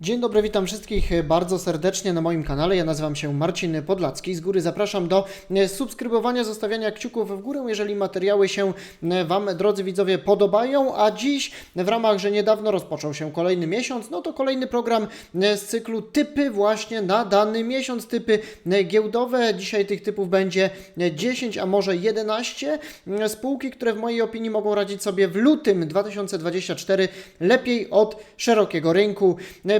Dzień dobry, witam wszystkich bardzo serdecznie na moim kanale. Ja nazywam się Marcin Podlacki. Z góry zapraszam do e, subskrybowania, zostawiania kciuków w górę, jeżeli materiały się e, Wam, drodzy widzowie, podobają. A dziś, w ramach, że niedawno rozpoczął się kolejny miesiąc, no to kolejny program e, z cyklu typy właśnie na dany miesiąc, typy giełdowe. Dzisiaj tych typów będzie e, 10, a może 11 e, spółki, które w mojej opinii mogą radzić sobie w lutym 2024 lepiej od szerokiego rynku.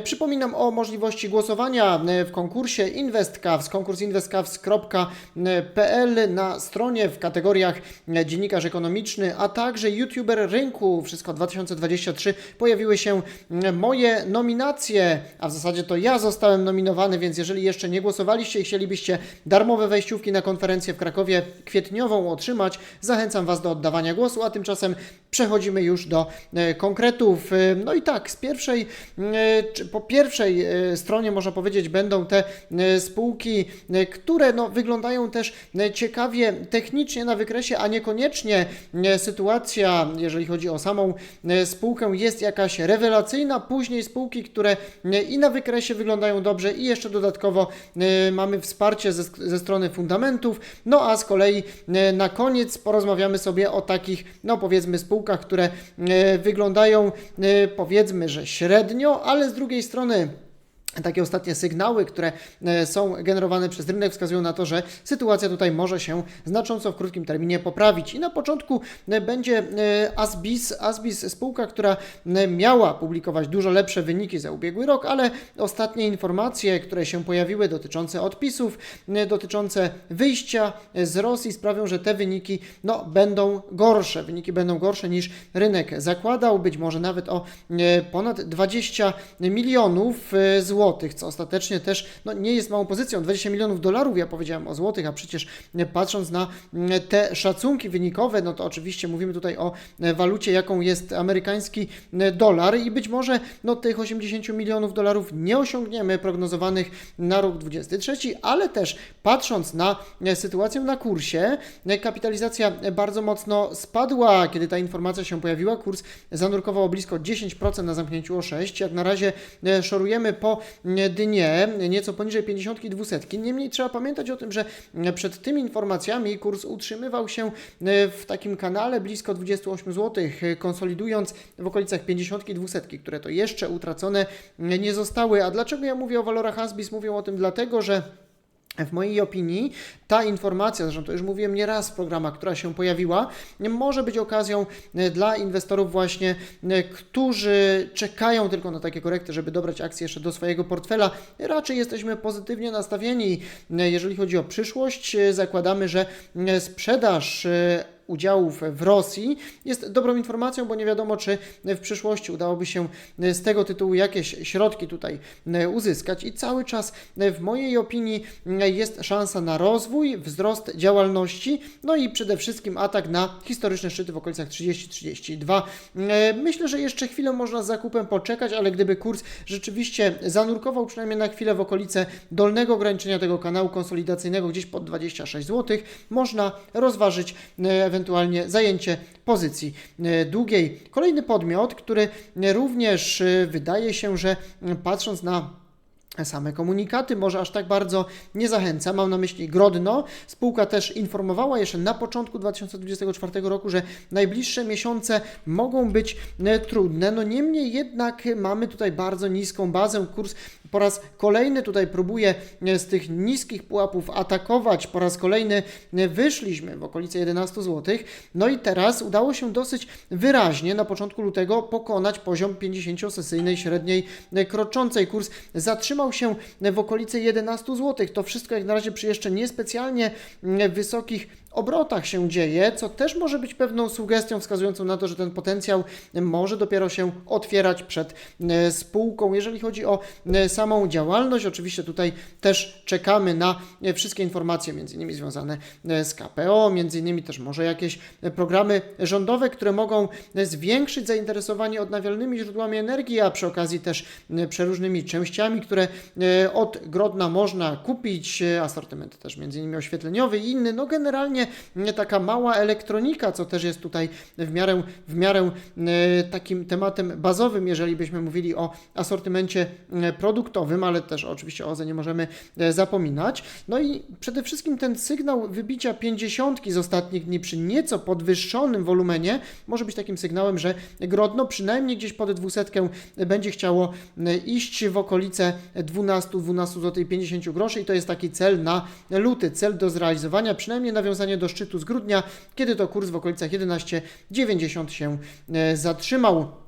E, Przypominam o możliwości głosowania e, w konkursie InvestCavs, konkurs investcavs.pl na stronie w kategoriach e, dziennikarz ekonomiczny, a także youtuber rynku. Wszystko 2023 pojawiły się e, moje nominacje, a w zasadzie to ja zostałem nominowany, więc jeżeli jeszcze nie głosowaliście i chcielibyście darmowe wejściówki na konferencję w Krakowie kwietniową otrzymać, zachęcam Was do oddawania głosu, a tymczasem przechodzimy już do e, konkretów. E, No i tak, z pierwszej, e, czy po pierwszej e, stronie można powiedzieć będą te e, spółki, e, które no, wyglądają też ciekawie technicznie na wykresie, a niekoniecznie sytuacja, jeżeli chodzi o samą spółkę, jest jakaś rewelacyjna. Później spółki, które i na wykresie wyglądają dobrze i jeszcze dodatkowo mamy wsparcie ze, ze strony fundamentów. No a z kolei na koniec porozmawiamy sobie o takich, no powiedzmy, spółkach, które wyglądają powiedzmy, że średnio, ale z drugiej strony strony takie ostatnie sygnały, które e, są generowane przez rynek, wskazują na to, że sytuacja tutaj może się znacząco w krótkim terminie poprawić. I na początku e, będzie e, Asbis, Asbis spółka, która miała publikować dużo lepsze wyniki za ubiegły rok, ale ostatnie informacje, które się pojawiły dotyczące odpisów, dotyczące wyjścia z Rosji sprawią, że te wyniki no, będą gorsze. Wyniki będą gorsze niż rynek zakładał, być może nawet o ponad 20 milionów e, złotych, co ostatecznie też no, nie jest małą pozycją. 20 milionów dolarów, ja powiedziałem o złotych, a przecież e, patrząc na mm, te szacunki wynikowe, no to oczywiście mówimy tutaj o e, walucie, jaką jest amerykański e, dolar i być może no, tych 80 milionów dolarów nie osiągniemy prognozowanych na rok 2023, ale też patrząc na sytuację na kursie, kapitalizacja bardzo mocno spadła, kiedy ta informacja się pojawiła. Kurs zanurkował o blisko 10% na zamknięciu o 6. Jak na razie szorujemy po dnie, nieco poniżej 52. Niemniej trzeba pamiętać o tym, że e, przed tymi informacjami kurs utrzymywał się e, w takim kanale blisko 28 zł, e, konsolidując w okolicach 52, które to jeszcze utracone e, nie zostały. A dlaczego ja mówię o walorach Asbis? Mówię o tym dlatego, że w mojej opinii ta informacja, zresztą to już mówiłem nieraz w programach, która się pojawiła, może być okazją e, dla inwestorów właśnie, e, którzy czekają tylko na takie korekty, żeby dobrać akcje jeszcze do swojego portfela. Raczej jesteśmy pozytywnie nastawieni, e, jeżeli chodzi o przyszłość. Zakładamy, że sprzedaż udziałów w Rosji jest dobrą informacją, bo nie wiadomo, czy w przyszłości udałoby się z tego tytułu jakieś środki tutaj uzyskać. I cały czas, w mojej opinii, jest szansa na rozwój, wzrost działalności, no i przede wszystkim atak na historyczne szczyty w okolicach 30-32. Myślę, że jeszcze chwilę można z zakupem poczekać, ale gdyby kurs rzeczywiście zanurkował przynajmniej na chwilę w okolice dolnego ograniczenia tego kanału konsolidacyjnego, gdzieś pod 26 zł, można rozważyć e, ewentualnie zajęcie pozycji e, długiej. Kolejny podmiot, który również e, wydaje się, że patrząc na same komunikaty może aż tak bardzo nie zachęca. Mam na myśli Grodno. Spółka też informowała jeszcze na początku 2024 roku, że najbliższe miesiące mogą być e, trudne. No niemniej jednak mamy tutaj bardzo niską bazę. Kurs po raz kolejny tutaj próbuje e, z tych niskich pułapów atakować. Po raz kolejny e, wyszliśmy w okolice 11 zł. No i teraz udało się dosyć wyraźnie na początku lutego pokonać poziom 50-sesyjnej średniej e, kroczącej. Kurs zatrzymał się w okolicy 11 zł. To wszystko jak na razie przy jeszcze niespecjalnie wysokich obrotach się dzieje, co też może być pewną sugestią wskazującą na to, że ten potencjał może dopiero się otwierać przed e, spółką. Jeżeli chodzi o e, samą działalność, oczywiście tutaj też czekamy na e, wszystkie informacje, między innymi związane z KPO, między innymi też może jakieś programy rządowe, które mogą zwiększyć zainteresowanie odnawialnymi źródłami energii, a przy okazji też przeróżnymi częściami, które od Grodna można kupić, asortyment też między innymi oświetleniowy i inny. No generalnie nie taka mała elektronika, co też jest tutaj w miarę, w miarę e, takim tematem bazowym, jeżeli byśmy mówili o asortymencie e, produktowym, ale też oczywiście o OZE nie możemy e, zapominać. No i przede wszystkim ten sygnał wybicia 50 z ostatnich dni przy nieco podwyższonym wolumenie może być takim sygnałem, że Grodno przynajmniej gdzieś pod 200 będzie chciało iść w okolice 12, 12 zł 50 groszy i to jest taki cel na luty, cel do zrealizowania, przynajmniej do szczytu z grudnia, kiedy to kurs w okolicach 11,90 się e, zatrzymał.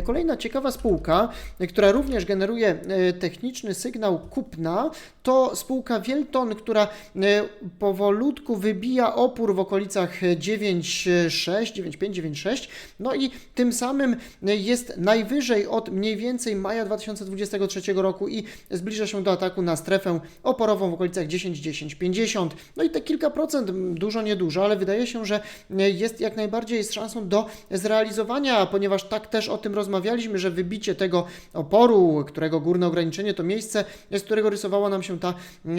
Kolejna ciekawa spółka, która również generuje e, techniczny sygnał kupna, to spółka Wielton, która e, powolutku wybija opór w okolicach 9,6, 9,5, 9,6, no i tym samym jest najwyżej od mniej więcej maja 2023 roku i zbliża się do ataku na strefę oporową w okolicach 10, 10, 50. No i te kilka procent, dużo, niedużo, ale wydaje się, że jest jak najbardziej z szansą do zrealizowania, ponieważ tak też o tym rozmawialiśmy, że wybicie tego oporu, którego górne ograniczenie to miejsce, z którego rysowała nam się ta e,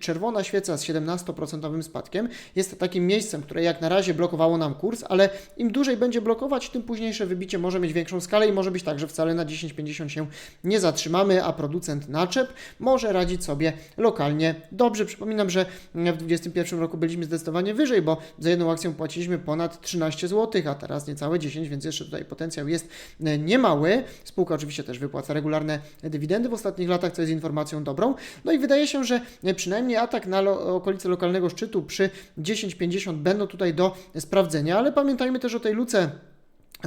czerwona świeca z 17% spadkiem, jest takim miejscem, które jak na razie blokowało nam kurs, ale im dłużej będzie blokować, tym późniejsze wybicie może mieć większą skalę i może być tak, że wcale na 10,50 się nie zatrzymamy, a producent naczep może radzić sobie lokalnie dobrze. Przypominam, że w 2021 roku byliśmy zdecydowanie wyżej, bo za jedną akcję płaciliśmy ponad 13 zł, a teraz niecałe 10, więc jeszcze tutaj potencjał jest e, niemały. Spółka oczywiście też wypłaca regularne dywidendy w ostatnich latach, co jest informacją dobrą. No i wydaje się, że przynajmniej atak na lo okolice lokalnego szczytu przy 10,50 będą tutaj do sprawdzenia, ale pamiętajmy też o tej luce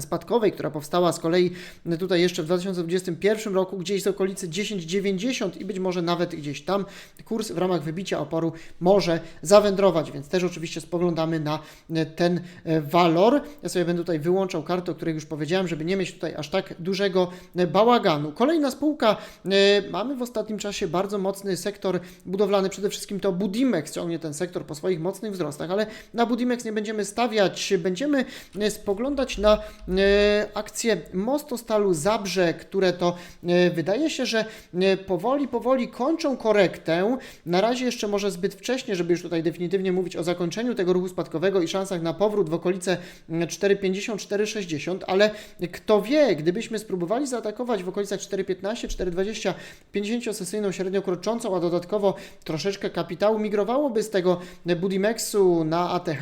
spadkowej, która powstała z kolei tutaj jeszcze w 2021 roku, gdzieś z okolicy 10,90 i być może nawet gdzieś tam kurs w ramach wybicia oporu może zawędrować, więc też oczywiście spoglądamy na ten walor. Ja sobie będę tutaj wyłączał kartę, o której już powiedziałem, żeby nie mieć tutaj aż tak dużego bałaganu. Kolejna spółka, mamy w ostatnim czasie bardzo mocny sektor budowlany, przede wszystkim to Budimex ciągnie ten sektor po swoich mocnych wzrostach, ale na Budimex nie będziemy stawiać, będziemy spoglądać na E, akcje Mostostalu Zabrze, które to e, wydaje się, że e, powoli, powoli kończą korektę. Na razie jeszcze może zbyt wcześnie, żeby już tutaj definitywnie mówić o zakończeniu tego ruchu spadkowego i szansach na powrót w okolice 4,50, 4,60, ale kto wie, gdybyśmy spróbowali zaatakować w okolicach 4,15, 4,20, 50-sesyjną średnio kroczącą, a dodatkowo troszeczkę kapitału migrowałoby z tego Budimexu na ATH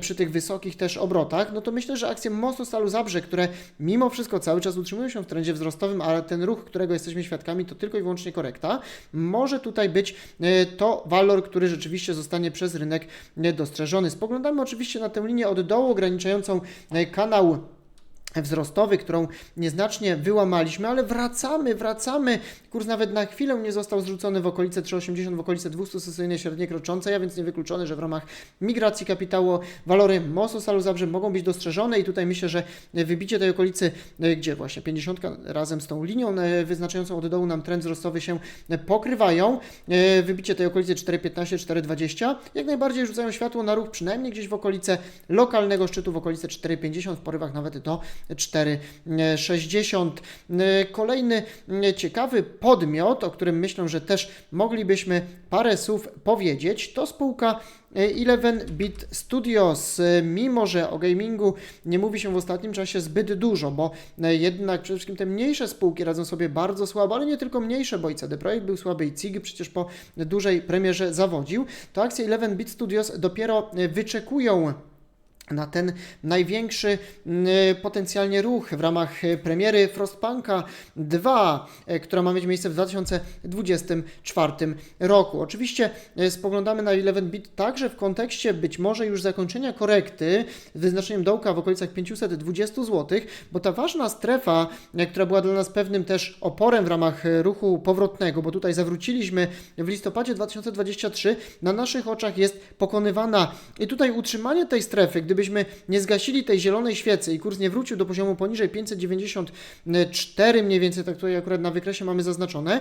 przy tych wysokich też obrotach, no to myślę, że akcje Mostostalu Zabrze Zabrze, które mimo wszystko cały czas utrzymują się w trendzie wzrostowym, ale ten ruch, którego jesteśmy świadkami, to tylko i wyłącznie korekta. Może tutaj być e, to walor, który rzeczywiście zostanie przez rynek e, dostrzeżony. Spoglądamy oczywiście na tę linię od dołu ograniczającą e, kanał wzrostowy, którą nieznacznie wyłamaliśmy, ale wracamy, wracamy. Kurs nawet na chwilę nie został zrzucony w okolice 3,80, w okolice 200 sesyjnej średniej kroczącej, a więc niewykluczone, że w ramach migracji kapitału walory MOSO Salu Zabrze mogą być dostrzeżone i tutaj myślę, że wybicie tej okolicy, e, gdzie właśnie 50 razem z tą linią e, wyznaczającą od dołu nam trend wzrostowy się pokrywają, e, wybicie tej okolicy 4,15, 4,20 jak najbardziej rzucają światło na ruch przynajmniej gdzieś w okolice lokalnego szczytu, w okolice 4,50, w porywach nawet do 4,60. Kolejny ciekawy podmiot, o którym myślę, że też moglibyśmy parę słów powiedzieć, to spółka 11-Bit Studios, mimo że o gamingu nie mówi się w ostatnim czasie zbyt dużo, bo jednak przede wszystkim te mniejsze spółki radzą sobie bardzo słabo, ale nie tylko mniejsze, bo i CD Projekt był słaby i CIG przecież po dużej premierze zawodził, to akcje 11-Bit Studios dopiero wyczekują na ten największy potencjalnie ruch w ramach e, premiery Frostpunka 2, e, która ma mieć miejsce w 2024 roku. Oczywiście spoglądamy na 11-bit także w kontekście być może już zakończenia korekty z wyznaczeniem dołka w okolicach 520 zł, bo ta ważna strefa, która była dla nas pewnym też oporem w ramach ruchu powrotnego, bo tutaj zawróciliśmy w listopadzie 2023, na naszych oczach jest pokonywana i tutaj utrzymanie tej strefy, gdyby gdybyśmy nie zgasili tej zielonej świecy. I kurs nie wrócił do poziomu poniżej 594 mniej więcej, tak tutaj akurat na wykresie mamy zaznaczone,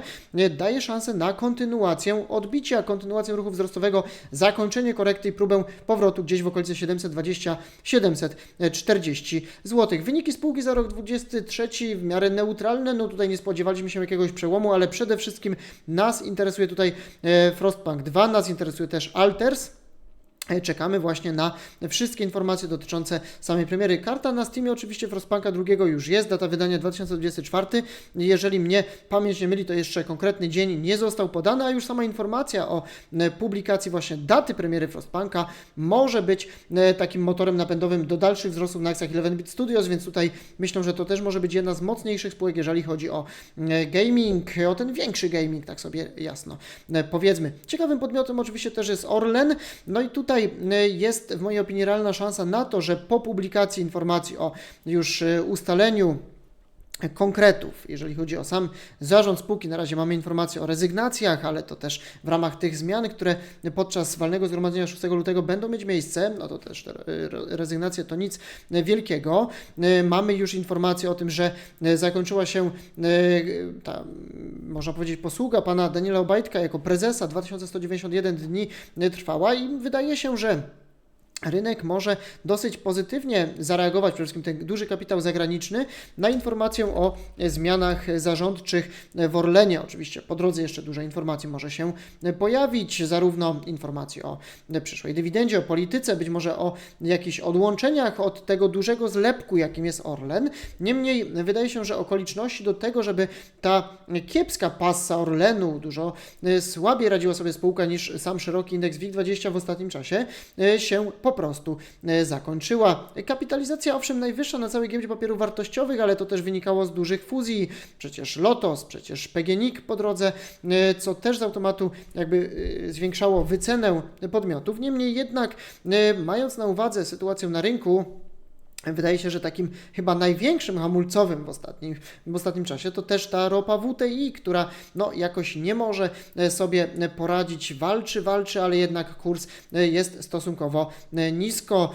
daje szansę na kontynuację odbicia, kontynuację ruchu wzrostowego, zakończenie korekty i próbę powrotu gdzieś w okolicy 720-740 zł. Wyniki spółki za rok 2023 w miarę neutralne, no tutaj nie spodziewaliśmy się jakiegoś przełomu, ale przede wszystkim nas interesuje tutaj e, Frostpunk 2, nas interesuje też Alters, Czekamy właśnie na wszystkie informacje dotyczące samej premiery. Karta na Steamie oczywiście Frostpunka drugiego już jest, data wydania 2024. Jeżeli mnie pamięć nie myli, to jeszcze konkretny dzień nie został podany, a już sama informacja o e, publikacji właśnie daty premiery Frostpunka może być e, takim motorem napędowym do dalszych wzrostów na akcjach 11-bit Studios, więc tutaj myślę, że to też może być jedna z mocniejszych spółek, jeżeli chodzi o e, gaming, o ten większy gaming, tak sobie jasno powiedzmy. Ciekawym podmiotem oczywiście też jest Orlen, no i tutaj e, jest w mojej opinii realna szansa na to, że po publikacji informacji o już e, ustaleniu konkretów, jeżeli chodzi o sam zarząd spółki. Na razie mamy informacje o rezygnacjach, ale to też w ramach tych zmian, które podczas walnego zgromadzenia 6 lutego będą mieć miejsce, no to też te re- rezygnacje to nic wielkiego. E, Mamy już informację o tym, że e, zakończyła się e, ta, można powiedzieć, posługa pana Daniela Obajtka jako prezesa 2191 dni trwała i wydaje się, że rynek może dosyć pozytywnie zareagować, przede wszystkim ten duży kapitał zagraniczny, na informację o zmianach zarządczych w Orlenie. Oczywiście po drodze jeszcze dużo informacji może się pojawić, zarówno informacji o przyszłej dywidendzie, o polityce, być może o jakichś odłączeniach od tego dużego zlepku, jakim jest Orlen. Niemniej wydaje się, że okoliczności do tego, żeby ta kiepska passa Orlenu, dużo e, słabiej radziła sobie spółka niż sam szeroki indeks WIG20 w ostatnim czasie, e, się po prostu e, zakończyła. Kapitalizacja owszem najwyższa na całej giełdzie papierów wartościowych, ale to też wynikało z dużych fuzji. Przecież Lotos, przecież PGNiG po drodze, e, co też z automatu jakby e, zwiększało wycenę podmiotów. Niemniej jednak, mając na uwadze sytuację na rynku, Wydaje się, że takim chyba największym hamulcowym w ostatnim, w ostatnim czasie to też ta ropa WTI, która no, jakoś nie może e, sobie poradzić, walczy, walczy, ale jednak kurs e, jest stosunkowo e, nisko.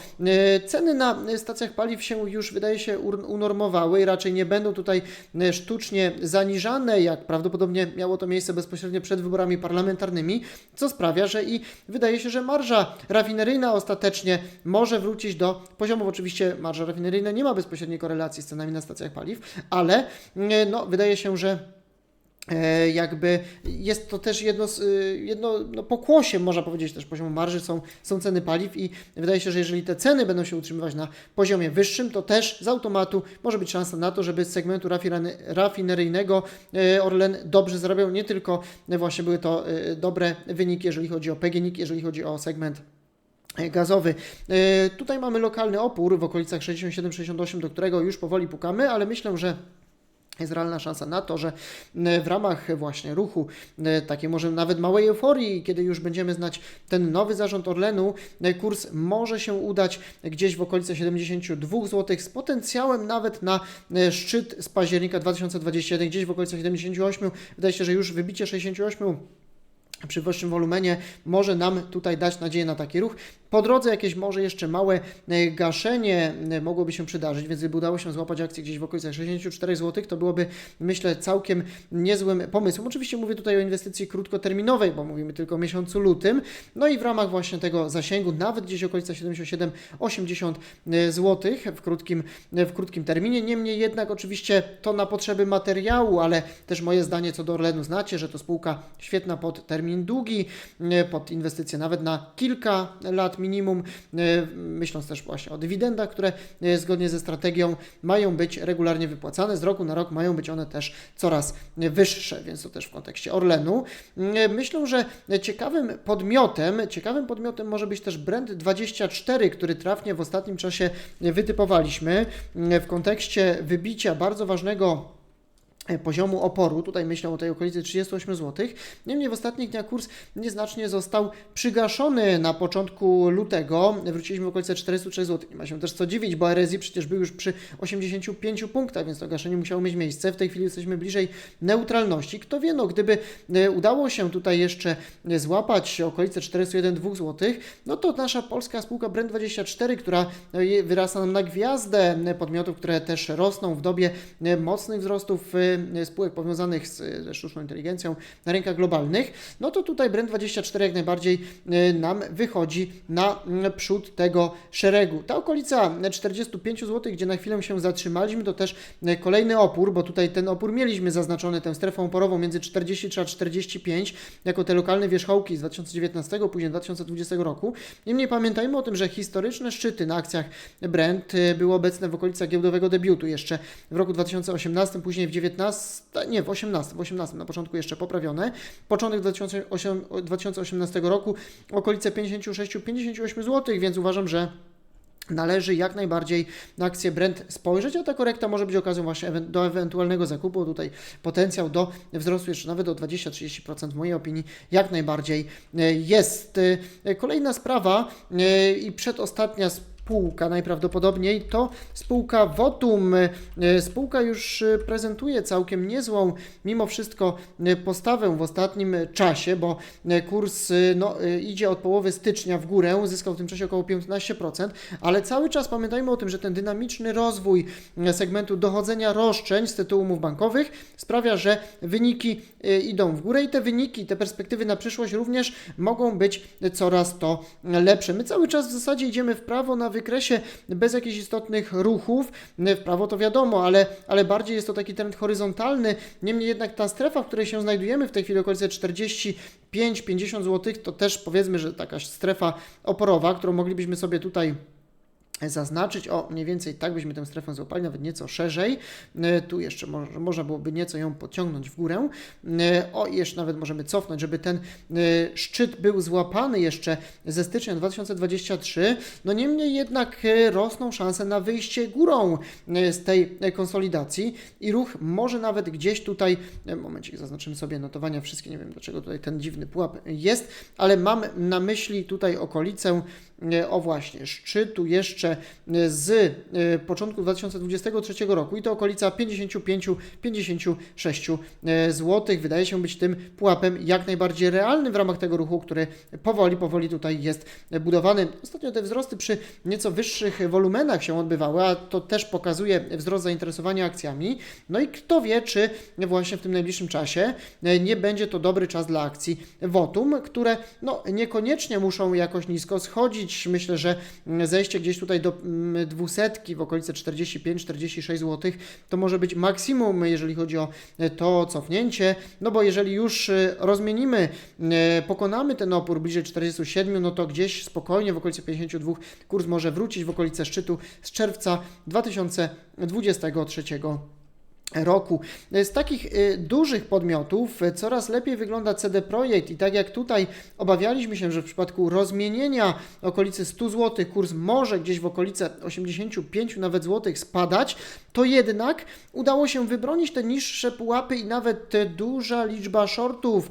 Ceny na stacjach paliw się już wydaje się unormowały i raczej nie będą tutaj sztucznie zaniżane, jak prawdopodobnie miało to miejsce bezpośrednio przed wyborami parlamentarnymi, co sprawia, że i wydaje się, że marża rafineryjna ostatecznie może wrócić do poziomów oczywiście marża rafineryjna nie ma bezpośredniej korelacji z cenami na stacjach paliw, ale e, no, wydaje się, że e, jakby jest to też jedno, z, y, jedno no, pokłosiem, można powiedzieć, też poziomu marży są, są ceny paliw i wydaje się, że jeżeli te ceny będą się utrzymywać na poziomie wyższym, to też z automatu może być szansa na to, żeby z segmentu rafineryjnego e, Orlen dobrze zarabiał, nie tylko właśnie były to e, dobre wyniki, jeżeli chodzi o PGNiG, jeżeli chodzi o segment gazowy. E, Tutaj mamy lokalny opór w okolicach 67-68, do którego już powoli pukamy, ale myślę, że jest realna szansa na to, że w ramach właśnie ruchu, e, takiej może nawet małej euforii, kiedy już będziemy znać ten nowy zarząd Orlenu, e, kurs może się udać gdzieś w okolice 72 zł z potencjałem nawet na e, szczyt z października 2021, gdzieś w okolicach 78. Wydaje się, że już wybicie 68 przy wyższym wolumenie może nam tutaj dać nadzieję na taki ruch. Po drodze jakieś może jeszcze małe e, gaszenie e, mogłoby się przydarzyć, więc gdyby udało się złapać akcję gdzieś w okolicach 64 zł, to byłoby myślę całkiem niezłym pomysłem. Oczywiście mówię tutaj o inwestycji krótkoterminowej, bo mówimy tylko o miesiącu lutym. No i w ramach właśnie tego zasięgu nawet gdzieś okolica 77-80 zł w krótkim, w krótkim terminie. Niemniej jednak oczywiście to na potrzeby materiału, ale też moje zdanie co do Orlenu znacie, że to spółka świetna pod termin długi, e, pod inwestycje nawet na kilka lat minimum, e, myśląc też właśnie o dywidendach, które e, zgodnie ze strategią mają być regularnie wypłacane. Z roku na rok mają być one też coraz wyższe, więc to też w kontekście Orlenu. E, Myślę, że ciekawym podmiotem, ciekawym podmiotem może być też Brand24, który trafnie w ostatnim czasie wytypowaliśmy w kontekście wybicia bardzo ważnego poziomu oporu, tutaj myślę o tej okolicy 38 zł. Niemniej w ostatnich dniach kurs nieznacznie został przygaszony na początku lutego. Wróciliśmy w okolice 403 zł. Nie ma się też co dziwić, bo RSI przecież był już przy 85 punktach, więc to gaszenie musiało mieć miejsce. W tej chwili jesteśmy bliżej neutralności. Kto wie, no gdyby e, udało się tutaj jeszcze e, złapać okolice 401-2 zł, no to nasza polska spółka Brand24, która e, wyrasta nam na gwiazdę e, podmiotów, które też rosną w dobie e, mocnych wzrostów e, e, spółek powiązanych z, ze sztuczną inteligencją na rynkach globalnych, no to tutaj Brent24 jak najbardziej e, nam wychodzi na mm, przód tego szeregu. Ta okolica 45 zł, gdzie na chwilę się zatrzymaliśmy, to też kolejny opór, bo tutaj ten opór mieliśmy zaznaczony tę strefą oporową między 43 a 45 jako te lokalne wierzchołki z 2019, później 2020 roku. Niemniej pamiętajmy o tym, że historyczne szczyty na akcjach Brent y, były obecne w okolicach giełdowego debiutu jeszcze w roku 2018, później w 19, nie w 18, w 18 na początku jeszcze poprawione. Początek 2008, 2018 roku okolice 56-58 zł, więc uważam, że Należy jak najbardziej na akcję Brent spojrzeć, a ta korekta może być okazją właśnie do ewentualnego zakupu. Tutaj potencjał do wzrostu jeszcze nawet o 20-30% w mojej opinii jak najbardziej e, jest. E, Kolejna sprawa e, i przedostatnia spółka najprawdopodobniej to spółka Votum. E, Spółka już e, prezentuje całkiem niezłą mimo wszystko e, postawę w ostatnim czasie, bo kurs no, idzie od połowy stycznia w górę, zyskał w tym czasie około 15%, ale cały czas pamiętajmy o tym, że ten dynamiczny rozwój segmentu dochodzenia roszczeń z tytułu umów bankowych sprawia, że wyniki idą w górę i te wyniki, te perspektywy na przyszłość również mogą być coraz to lepsze. My cały czas w zasadzie idziemy w prawo na wykresie bez jakichś istotnych ruchów. W prawo to wiadomo, ale, ale bardziej jest to taki trend horyzontalny. Niemniej jednak ta strefa, w której się znajdujemy w tej chwili, okolice 45-50 zł, to też powiedzmy, że taka strefa oporowa, którą moglibyśmy sobie tutaj zaznaczyć. O, mniej więcej tak byśmy tę strefę złapali, nawet nieco szerzej. E, Tu jeszcze może, można byłoby nieco ją podciągnąć w górę. E, O, jeszcze nawet możemy cofnąć, żeby ten e, szczyt był złapany jeszcze ze stycznia 2023. No niemniej jednak rosną szanse na wyjście górą z tej konsolidacji i ruch może nawet gdzieś tutaj, momencik, zaznaczymy sobie notowania wszystkie, nie wiem dlaczego tutaj ten dziwny pułap jest, ale mam na myśli tutaj okolicę o właśnie, szczytu jeszcze e, z e, początku 2023 roku i to okolica 55-56 zł. Wydaje się być tym pułapem jak najbardziej realnym w ramach tego ruchu, który powoli, powoli tutaj jest budowany. Ostatnio te wzrosty przy nieco wyższych wolumenach się odbywały, a to też pokazuje wzrost zainteresowania akcjami. No i kto wie, czy właśnie w tym najbliższym czasie e, nie będzie to dobry czas dla akcji Votum, które no, niekoniecznie muszą jakoś nisko schodzić. Myślę, że mm, zejście gdzieś tutaj do mm, dwusetki w okolice 45-46 zł to może być maksimum, jeżeli chodzi o e, to cofnięcie. No bo jeżeli już e, rozmienimy, e, pokonamy ten opór bliżej 47, no to gdzieś spokojnie w okolicy 52 kurs może wrócić w okolice szczytu z czerwca 2023 roku. Z takich y, dużych podmiotów y, coraz lepiej wygląda CD Projekt i tak jak tutaj obawialiśmy się, że w przypadku rozmienienia okolicy 100 zł kurs może gdzieś w okolice 85 nawet złotych spadać, to jednak udało się wybronić te niższe pułapy i nawet duża liczba shortów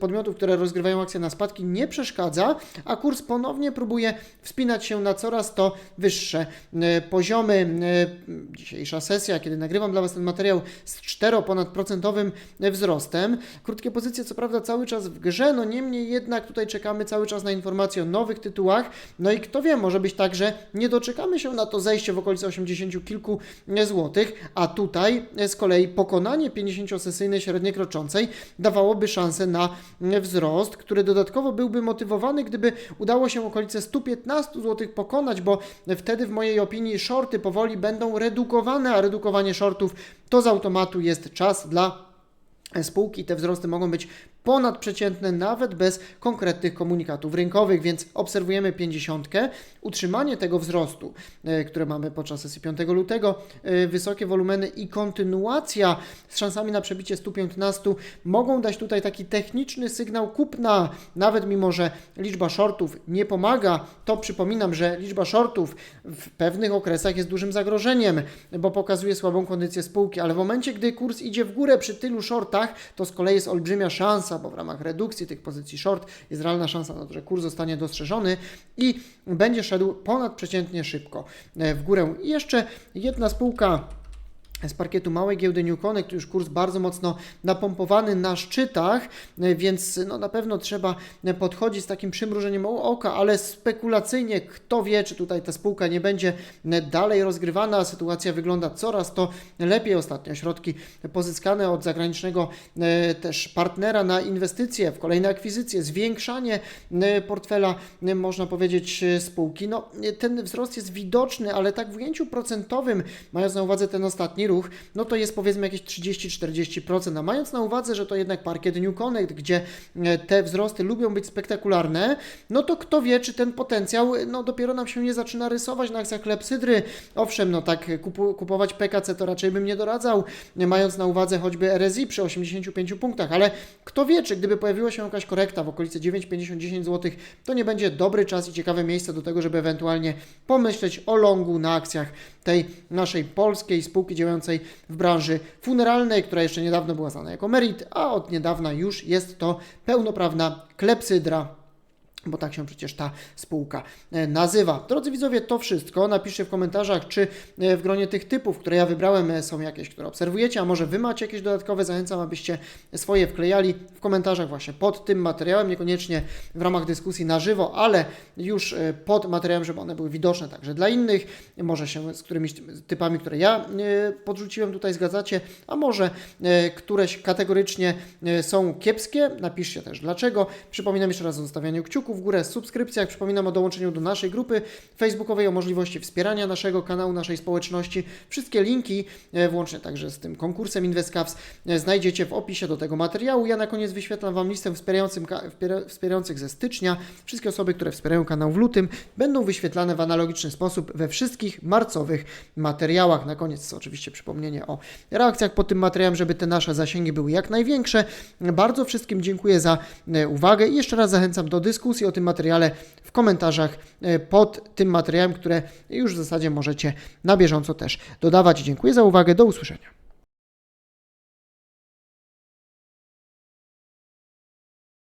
podmiotów, które rozgrywają akcje na spadki nie przeszkadza, a kurs ponownie próbuje wspinać się na coraz to wyższe y, poziomy. Dzisiejsza sesja, kiedy nagrywam dla Was ten materiał z 4 ponadprocentowym wzrostem. Krótkie pozycje, co prawda, cały czas w grze, no niemniej jednak tutaj czekamy cały czas na informacje o nowych tytułach. No i kto wie, może być tak, że nie doczekamy się na to zejście w okolicy 80 kilku złotych, a tutaj z kolei pokonanie 50-sesyjnej średniej kroczącej dawałoby szansę na wzrost, który dodatkowo byłby motywowany, gdyby udało się okolice 115 zł pokonać, bo wtedy w mojej opinii shorty powoli będą redukowane, a redukowanie shortów to z automatu jest czas dla spółki. Te wzrosty mogą być ponadprzeciętne nawet bez konkretnych komunikatów rynkowych, więc obserwujemy 50. Utrzymanie tego wzrostu, e, które mamy podczas sesji 5 lutego, e, wysokie wolumeny i kontynuacja z szansami na przebicie 115 mogą dać tutaj taki techniczny sygnał kupna, nawet mimo, że liczba shortów nie pomaga, to przypominam, że liczba shortów w pewnych okresach jest dużym zagrożeniem, bo pokazuje słabą kondycję spółki, ale w momencie, gdy kurs idzie w górę przy tylu shortach, to z kolei jest olbrzymia szansa, bo w ramach redukcji tych pozycji short jest realna szansa na to, że kurs zostanie dostrzeżony i będzie szedł ponadprzeciętnie szybko e, w górę. I jeszcze jedna spółka z parkietu małej giełdy New Connect, już kurs bardzo mocno napompowany na szczytach, e, więc no, na pewno trzeba e, podchodzić z takim przymrużeniem oka, ale spekulacyjnie kto wie, czy tutaj ta spółka nie będzie e, dalej rozgrywana. Sytuacja wygląda coraz to lepiej ostatnio. Środki pozyskane od zagranicznego też partnera na inwestycje, w kolejne akwizycje, zwiększanie portfela, można powiedzieć, spółki. No, ten wzrost jest widoczny, ale tak w ujęciu procentowym, mając na uwadze ten ostatni ruch, no to jest powiedzmy jakieś 30-40%, a mając na uwadze, że to jednak parkiet New Connect, gdzie e, te wzrosty lubią być spektakularne, no to kto wie, czy ten potencjał no dopiero nam się nie zaczyna rysować na akcjach Klepsydry. Owszem, no tak kupu, kupować PKC to raczej bym nie doradzał, e, mając na uwadze choćby RSI przy 85 punktach, ale kto wie, czy gdyby pojawiła się jakaś korekta w okolicy 9,50-10 zł, to nie będzie dobry czas i ciekawe miejsce do tego, żeby ewentualnie pomyśleć o longu na akcjach tej naszej polskiej spółki działającej w branży funeralnej, która jeszcze niedawno była znana jako Merit, a od niedawna już jest to pełnoprawna klepsydra bo tak się przecież ta spółka e, nazywa. Drodzy widzowie, to wszystko. Napiszcie w komentarzach, czy e, w gronie tych typów, które ja wybrałem, e, są jakieś, które obserwujecie, a może Wy macie jakieś dodatkowe. Zachęcam, abyście swoje wklejali w komentarzach właśnie pod tym materiałem, niekoniecznie w ramach dyskusji na żywo, ale już pod materiałem, żeby one były widoczne także dla innych. Może się z którymiś typami, które ja podrzuciłem tutaj zgadzacie, a może któreś kategorycznie są kiepskie. Napiszcie też dlaczego. Przypominam jeszcze raz o zostawianiu kciuków w górę, subskrypcjach. Przypominam o dołączeniu do naszej grupy facebookowej, o możliwości wspierania naszego kanału, naszej społeczności. Wszystkie linki, e, włącznie także z tym konkursem InvestCaps, e, znajdziecie w opisie do tego materiału. Ja na koniec wyświetlam Wam listę wspierających ze stycznia. Wszystkie osoby, które wspierają kanał w lutym, będą wyświetlane w analogiczny sposób we wszystkich marcowych materiałach. Na koniec oczywiście przypomnienie o reakcjach pod tym materiałem, żeby te nasze zasięgi były jak największe. Bardzo wszystkim dziękuję za e, uwagę i jeszcze raz zachęcam do dyskusji o tym materiale w komentarzach e, pod tym materiałem, które już w zasadzie możecie na bieżąco też dodawać. Dziękuję za uwagę, do usłyszenia.